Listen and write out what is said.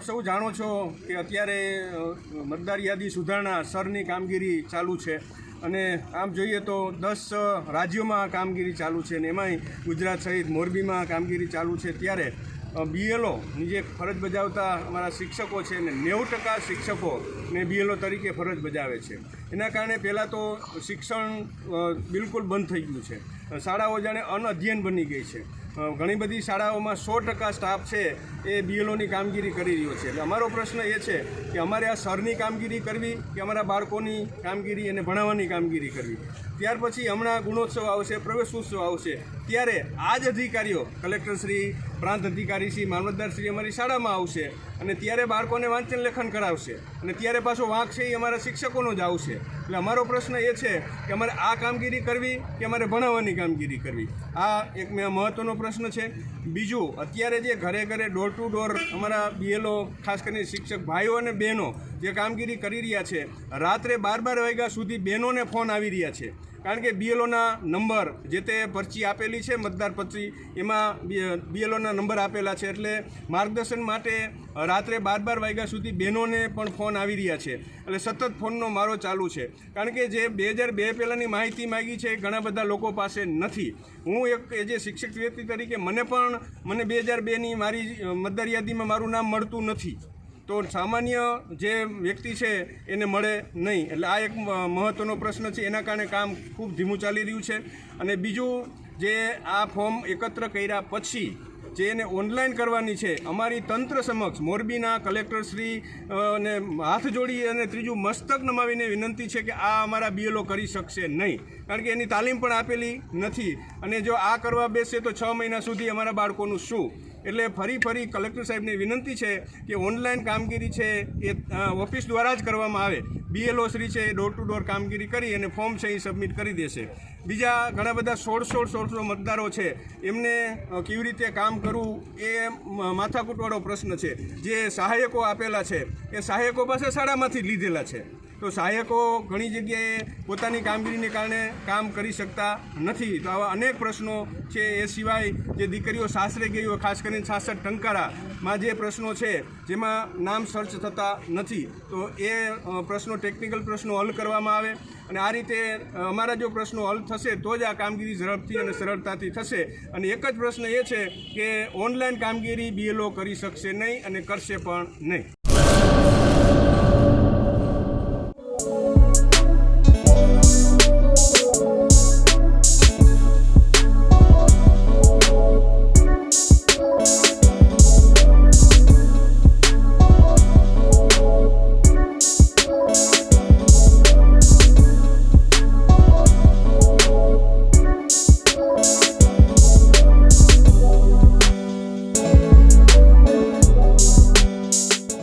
આપ સૌ જાણો છો કે અત્યારે મતદાર યાદી સુધારણા સરની કામગીરી ચાલુ છે અને આમ જોઈએ તો દસ રાજ્યોમાં કામગીરી ચાલુ છે અને એમાંય ગુજરાત સહિત મોરબીમાં કામગીરી ચાલુ છે ત્યારે બીએલઓ જે ફરજ બજાવતા અમારા શિક્ષકો છે ને નેવું ટકા શિક્ષકો ને બીએલઓ તરીકે ફરજ બજાવે છે. એના કારણે પહેલાં તો શિક્ષણ બિલકુલ બંધ થઈ ગયું છે. શાળાઓ જાણે અનઅધ્યયન બની ગઈ છે. ઘણી બધી શાળાઓમાં સો ટકા સ્ટાફ છે એ બીએલઓની કામગીરી કરી રહ્યો છે. એટલે અમારો પ્રશ્ન એ છે કે અમારે આ સરની કામગીરી કરવી કે અમારા બાળકોની કામગીરી અને ભણાવવાની કામગીરી કરવી? ત્યાર પછી હમણાં ગુણોત્સવ આવશે, પ્રવેશોત્સવ આવશે. ત્યારે આ જ અધિકારીઓ, કલેક્ટરશ્રી, પ્રાંત અધિકારીશ્રી, મામલતદારશ્રી અમારી શાળામાં આવશે અને ત્યારે બાળકોને વાંચન લેખન કરાવશે. અને ત્યારે પાછો વાંક છે એ અમારા શિક્ષકોનો જ આવશે. એટલે અમારો પ્રશ્ન એ છે કે અમારે આ કામગીરી કરવી કે અમારે ભણાવવાની કામગીરી કરવી? આ એક મહત્ત્વનો પ્રશ્ન છે. બીજું, અત્યારે જે ઘરે ઘરે ડોર ટુ ડોર અમારા બીએલઓ ખાસ કરીને શિક્ષક ભાઈઓ અને બહેનો જે કામગીરી કરી રહ્યા છે, રાત્રે બાર બાર વાગ્યા સુધી બહેનોને ફોન આવી રહ્યા છે. કારણ કે બીએલઓના નંબર જે તે પરચી આપેલી છે, મતદાર પરચી, એમાં બીએલઓના નંબર આપેલા છે. એટલે માર્ગદર્શન માટે રાત્રે બાર બાર વાગ્યા સુધી બહેનોને પણ ફોન આવી રહ્યા છે. એટલે સતત ફોનનો મારો ચાલુ છે. કારણ કે જે બે હજાર બે પહેલાંની માહિતી માગી છે એ ઘણા બધા લોકો પાસે નથી. હું એક એ જે શિક્ષક વ્યક્તિ તરીકે મને પણ, મને બે હજાર બેની મારી મતદાર યાદીમાં મારું નામ મળતું નથી. તો સામાન્ય જે વ્યક્તિ છે એને મળે નહીં. એટલે આ એક મહત્ત્વનો પ્રશ્ન છે. એના કારણે કામ ખૂબ ધીમું ચાલી રહ્યું છે. અને બીજું જે આ ફોર્મ એકત્ર કર્યા પછી જે એને ઓનલાઈન કરવાની છે, અમારી તંત્ર સમક્ષ મોરબીના કલેક્ટરશ્રી ને હાથ જોડી અને ત્રીજું મસ્તક નમાવીને વિનંતી છે કે આ અમારા બીએલઓ કરી શકશે નહીં. કારણ કે એની તાલીમ પણ આપેલી નથી. અને જો આ કરવા બેસે તો છ મહિના સુધી અમારા બાળકોનું શું? એટલે ફરી ફરી કલેક્ટર સાહેબને વિનંતી છે કે ઓનલાઈન કામગીરી છે એ ઓફિસ દ્વારા જ કરવામાં આવે. બીએલઓ શ્રી છે, એ ડોર ટુ ડોર કામગીરી કરી અને ફોર્મ છે એ સબમિટ કરી દેશે. બીજા ઘણા બધા સોળ સોળ સોળસો મતદારો છે, એમને કેવી રીતે કામ કરવું એ માથાકૂટવાળો પ્રશ્ન છે. જે સહાયકો આપેલા છે, એ સહાયકો પાસે શાળામાંથી લીધેલા છે. તો સહાયકો ઘણી જગ્યાએ પોતાની કામગીરીને કારણે કામ કરી શકતા નથી. તો આવા અનેક પ્રશ્નો છે. એ સિવાય જે દીકરીઓ સાસરે ગઈ હોય, ખાસ કરીને સાસર ટંકારામાં જે પ્રશ્નો છે, જેમાં નામ સર્ચ થતા નથી. તો એ પ્રશ્નો, ટેકનિકલ પ્રશ્નો હલ કરવામાં આવે અને આ રીતે અમારા જો પ્રશ્નો હલ થશે, તો જ આ કામગીરી ઝડપથી અને સરળતાથી થશે. અને એક જ પ્રશ્ન એ છે કે ઓનલાઈન કામગીરી બીએલઓ કરી શકશે નહીં અને કરશે પણ નહીં.